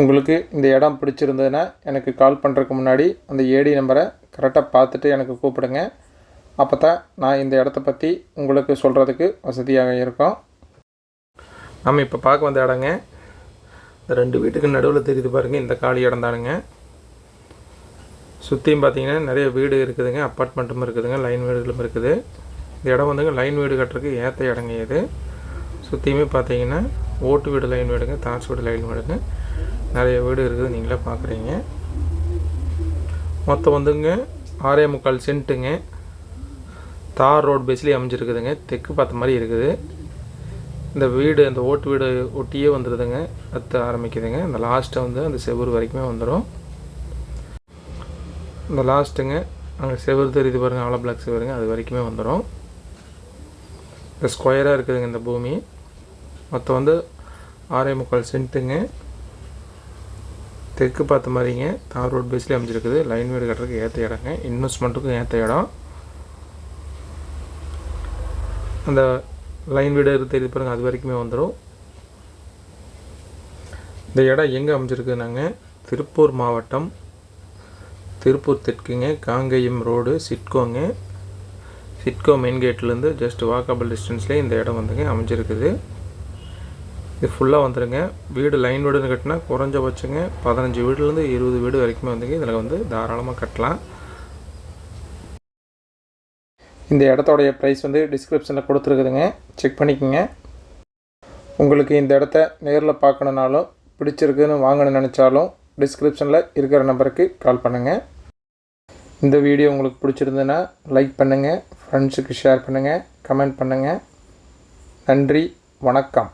உங்களுக்கு இந்த இடம் பிடிச்சிருந்ததுன்னா எனக்கு கால் பண்ணுறதுக்கு முன்னாடி அந்த ஏடி நம்பரை கரெக்டாக பார்த்துட்டு எனக்கு கூப்பிடுங்க. அப்போ தான் நான் இந்த இடத்த பற்றி உங்களுக்கு சொல்கிறதுக்கு வசதியாக இருக்கும். நம்ம இப்போ பார்க்க வந்த இடங்க. இந்த ரெண்டு வீட்டுக்கு நடுவில் தெரியுது பாருங்கள் இந்த காலி இடம் தானுங்க. சுற்றியும் பார்த்தீங்கன்னா நிறைய வீடு இருக்குதுங்க அப்பார்ட்மெண்ட்டும் இருக்குதுங்க லைன் வீடுகளும் இருக்குது. இந்த இடம் வந்துங்க லைன் வீடு கட்டுறதுக்கு ஏற்ற இடங்க இது. சுற்றியுமே பார்த்தீங்கன்னா ஓட்டு வீடு லைன் வீடுங்க தார்ஸ் வீடு லைன் வீடுங்க. நிறைய வீடு இருக்குது நீங்களே பார்க்குறீங்க. மொத்தம் வந்துங்க ஆறே முக்கால் சென்ட்டுங்க. தார் ரோட் பேஸ்லேயே அமைஞ்சிருக்குதுங்க தெற்கு பார்த்த மாதிரி இருக்குது. இந்த வீடு அந்த ஓட்டு வீடு ஒட்டியே வந்துடுதுங்க அத்து ஆரம்பிக்குதுங்க. இந்த லாஸ்ட்டை வந்து அந்த செவ்வறு வரைக்குமே வந்துடும் இந்த லாஸ்ட்டுங்க அங்கே செவ்வறு தெரியுது பாருங்கள் ஆலோ பிளாக் செவருங்க அது வரைக்குமே வந்துடும் இந்த ஸ்கொயராக இருக்குதுங்க இந்த பூமி. மொத்தம் வந்து ஆறே முக்கால் சென்ட்டுங்க. தெற்கு பார்த்த மாதிரிங்க. தார் ரோட் பேஸ்லேயே அமைஞ்சிருக்குது. லைன் வீடு கட்டுறதுக்கு ஏற்ற இடங்க. இன்வெஸ்ட்மெண்ட்டுக்கும் ஏற்ற இடம். அந்த லைன் வீடு தெரியுது பாருங்க. அது வரைக்குமே வந்துடும் இந்த இடம் எங்கே அமைஞ்சிருக்குனாங்க? திருப்பூர் மாவட்டம். திருப்பூர் தெற்குங்க. காங்கேயம் ரோடு சிட்கோங்க. சிட்கோ மெயின் கேட்லேருந்து ஜஸ்ட் வாக்கபிள் டிஸ்டன்ஸ்லேயே இந்த இடம் வந்துங்க அமைஞ்சிருக்குது. இது ஃபுல்லாக வந்துடுங்க வீடு லைன் வீடுன்னு கட்டினா குறைஞ்சபட்சங்க பதினஞ்சு வீடுலேருந்து இருபது வீடு வரைக்குமே வந்துங்க. இதில் வந்து தாராளமாக கட்டலாம். இந்த இடத்தோடைய ப்ரைஸ் வந்து டிஸ்கிரிப்ஷனில் கொடுத்துருக்குதுங்க. செக் பண்ணிக்கோங்க. உங்களுக்கு இந்த இடத்த நேரில் பார்க்கணுனாலும் பிடிச்சிருக்குன்னு வாங்கணும்னு நினச்சாலும் டிஸ்கிரிப்ஷனில் இருக்கிற நம்பருக்கு கால் பண்ணுங்கள் இந்த வீடியோ உங்களுக்கு பிடிச்சிருந்ததுன்னா லைக் பண்ணுங்கள் ஃப்ரெண்ட்ஸுக்கு ஷேர் பண்ணுங்கள் கமெண்ட் பண்ணுங்கள் நன்றி. வணக்கம்.